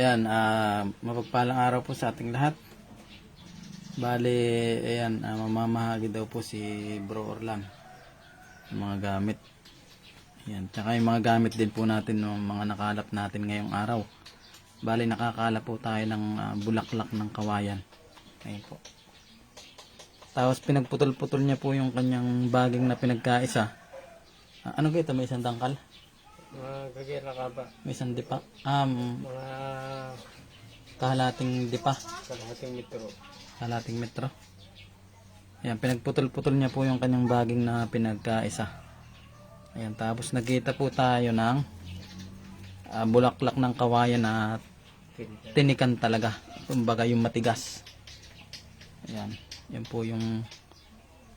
Ayan, ah, mapagpalang araw po sa ating lahat. Bali, ayan, ah, mamamahagi daw po si Bro Orlan. Mga gamit. Ayan, tsaka yung mga gamit din po natin ng mga nakalap natin ngayong araw. Bali, nakakalap po tayo ng ah, bulaklak ng kawayan. Ayan po. Tapos pinagputol-putol niya po yung kanyang baging na pinagkaisa. Ah, ano ba ito? May isang dangkal? Mga gagera ka ba? May isang dipa? Um, Mga kahalating dipa. kalahating metro. Kalating metro. Ayan, pinagputol-putol niya po yung kanyang baging na pinagkaisa. Ayan, tapos nakita po tayo ng ah, bulaklak ng kawayan na tinikan talaga. Kumbaga yung matigas. Ayan, yan po yung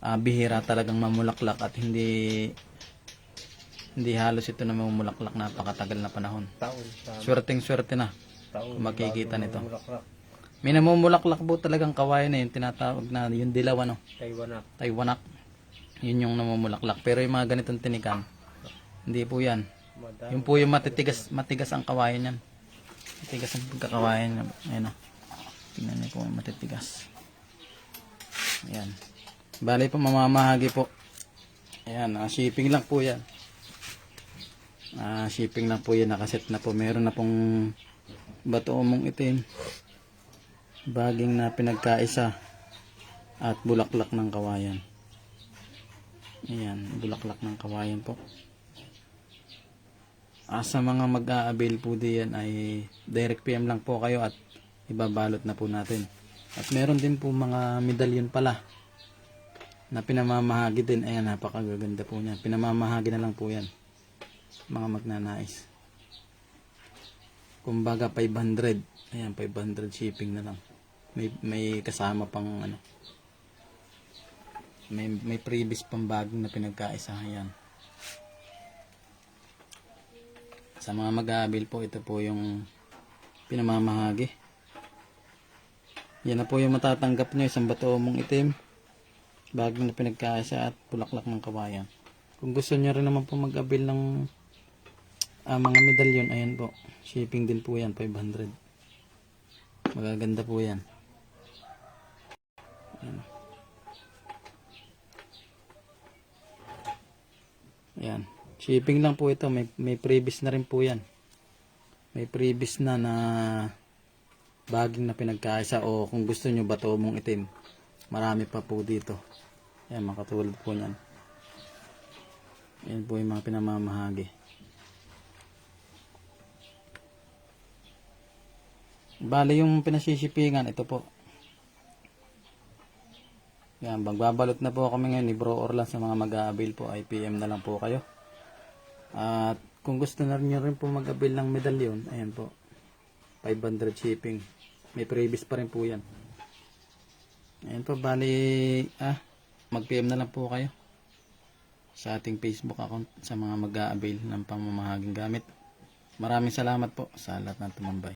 ah, bihira talagang mamulaklak at hindi hindi halos ito na mamulaklak napakatagal na panahon. Taon. Swerteng swerte na. taon. Kung makikita nito. May namumulaklak po talagang kawayan na yung tinatawag na yung dilaw ano. Taiwanak. Taiwanak. Yun yung namumulaklak. Pero yung mga ganitong tinikan, hindi po yan. Madami. Yung po yung matitigas, matigas ang kawayan yan. Matigas ang pagkakawayan yan. Ayan o. Tingnan niyo po, matitigas. Ayan. Bali po, mamamahagi po. Ayan, ah, shipping lang po yan. Ah, shipping lang po yan. Nakaset na po. Meron na pong bato umong itim. Baging na pinagkaisa. At bulaklak ng kawayan. Ayan, bulaklak ng kawayan po. Ah, sa mga mag-a-avail po diyan ay direct PM lang po kayo at ibabalot na po natin. At meron din po mga medalyon pala na pinamamahagi din. Ayan, napakagaganda po niyan. Pinamamahagi na lang po yan. Mga magnanais. Kumbaga 500. Ayan, 500 shipping na lang. May, may kasama pang ano. May, may previous pang bagong na pinagkaisa. Ayan. Sa mga mag-aabil po, ito po yung pinamamahagi. Yan na po yung matatanggap nyo, isang bato mong itim, bagong na pinagkaisa at bulaklak ng kawayan. Kung gusto nyo rin naman po mag-abil ng ah, mga medalyon, ayan po. Shipping din po yan, 500. Magaganda po yan. Ayan. Ayan. Shipping lang po ito. May, may previous na rin po yan. May previous na na baging na pinagkaisa o kung gusto nyo bato mong itim. Marami pa po dito. Ayan, makatulad po niyan. Ayan po yung mga pinamamahagi. Bali yung pinasisipingan, ito po. Yan, magbabalot na po kami ngayon ni Bro Orlan sa mga mag-aabil po. IPM na lang po kayo. At kung gusto na nyo rin po mag-abil ng medalyon, ayan po. 500 shipping. May previous pa rin po yan. Ayan po, bali, ah, mag-PM na lang po kayo sa ating Facebook account sa mga mag-aabil ng pamamahaging gamit. Maraming salamat po sa lahat ng tumambay.